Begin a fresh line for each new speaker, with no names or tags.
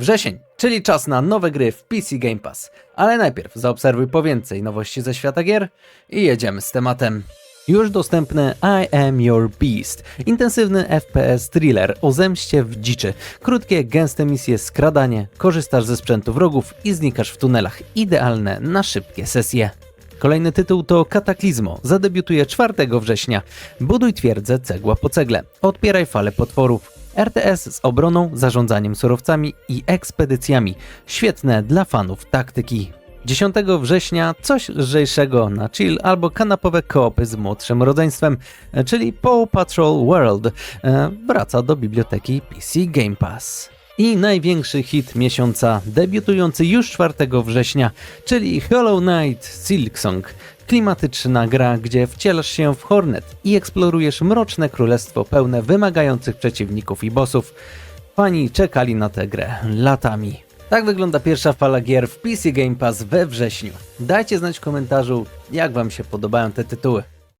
Wrzesień, czyli czas na nowe gry w PC Game Pass. Ale najpierw zaobserwuj po więcej nowości ze świata gier i jedziemy z tematem. Już dostępny I Am Your Beast, intensywny FPS thriller o zemście w dziczy. Krótkie, gęste misje, skradanie, korzystasz ze sprzętu wrogów i znikasz w tunelach. Idealne na szybkie sesje. Kolejny tytuł to Kataklizmo. Zadebiutuje 4 września. Buduj twierdzę cegła po cegle. Odpieraj fale potworów. RTS z obroną, zarządzaniem surowcami i ekspedycjami. Świetne dla fanów taktyki. 10 września coś lżejszego na chill albo kanapowe koopy z młodszym rodzeństwem, czyli Paw Patrol World e, wraca do biblioteki PC Game Pass. I największy hit miesiąca, debiutujący już 4 września, czyli Hollow Knight Silksong. Klimatyczna gra, gdzie wcielasz się w Hornet i eksplorujesz mroczne królestwo pełne wymagających przeciwników i bossów. Fani czekali na tę grę latami. Tak wygląda pierwsza fala gier w PC Game Pass we wrześniu. Dajcie znać w komentarzu, jak Wam się podobają te tytuły.